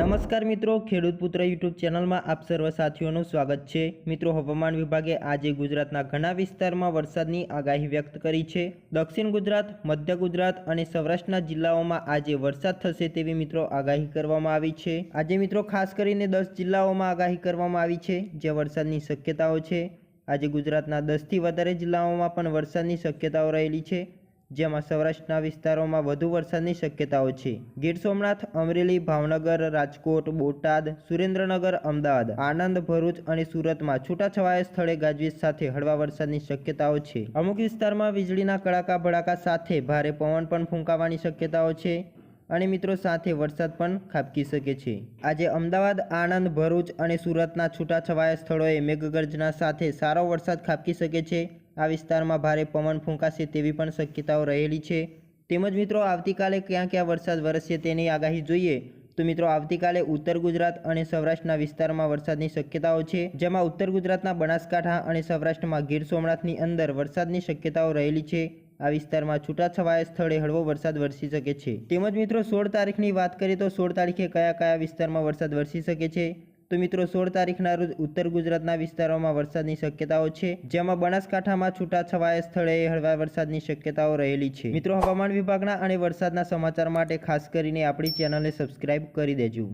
નમસ્કાર મિત્રો, ખેડૂત પુત્ર યુટ્યુબ ચેનલમાં આપ સર્વ સાથીઓનું સ્વાગત છે. મિત્રો, હવામાન વિભાગે આજે ગુજરાતના ઘણા વિસ્તારમાં વરસાદની આગાહી વ્યક્ત કરી છે. દક્ષિણ ગુજરાત, મધ્ય ગુજરાત અને સૌરાષ્ટ્રના જિલ્લાઓમાં આજે વરસાદ થશે તેવી મિત્રો આગાહી કરવામાં આવી છે. આજે મિત્રો, ખાસ કરીને દસ જિલ્લાઓમાં આગાહી કરવામાં આવી છે જે વરસાદની શક્યતાઓ છે. આજે ગુજરાતના દસથી વધારે જિલ્લાઓમાં પણ વરસાદની શક્યતાઓ રહેલી છે. જેમાં સૌરાષ્ટ્રના વિસ્તારોમાં વધુ વરસાદની શક્યતાઓ છે. ગીર સોમનાથ, અમરેલી, ભાવનગર, રાજકોટ, બોટાદ, સુરેન્દ્રનગર, અમદાવાદ, આણંદ, ભરૂચ અને સુરતમાં છૂટાછવાયા સ્થળે ગાજવીજ સાથે હળવા વરસાદની શક્યતાઓ છે. અમુક વિસ્તારમાં વીજળીના કડાકા ભડાકા સાથે ભારે પવન પણ ફૂંકાવાની શક્યતાઓ છે અને મિત્રો સાથે વરસાદ પણ ખાબકી શકે છે. આજે અમદાવાદ, આણંદ, ભરૂચ અને સુરતના છૂટાછવાયા સ્થળોએ મેઘગર્જના સાથે સારો વરસાદ ખાબકી શકે છે. આ વિસ્તારમાં ભારે પવન ફૂંકાશે તેવી પણ શક્યતાઓ રહેલી છે. તેમજ મિત્રો, આવતીકાલે ક્યાં ક્યાં વરસાદ વરસશે તેની આગાહી જોઈએ. તો મિત્રો, આવતીકાલે ઉત્તર ગુજરાત અને સૌરાષ્ટ્રના વિસ્તારમાં વરસાદની શક્યતાઓ છે. જેમાં ઉત્તર ગુજરાતના બનાસકાંઠા અને સૌરાષ્ટ્રમાં ગીર સોમનાથની અંદર વરસાદની શક્યતાઓ રહેલી છે. આ વિસ્તારમાં છૂટાછવાયા સ્થળે હળવો વરસાદ વરસી શકે છે. તેમજ મિત્રો, સોળ તારીખની વાત કરીએ તો સોળ તારીખે કયા કયા વિસ્તારમાં વરસાદ વરસી શકે છે? તો મિત્રો, સોળ તારીખના રોજ ઉત્તર ગુજરાતના વિસ્તારોમાં વરસાદની શક્યતાઓ છે, જેમાં બનાસકાંઠામાં છૂટાછવાયા સ્થળે હળવા વરસાદની શક્યતાઓ રહેલી છે. મિત્રો, હવામાન વિભાગના અને વરસાદના સમાચાર માટે ખાસ કરીને આપણી ચેનલને સબસ્ક્રાઇબ કરી દેજો.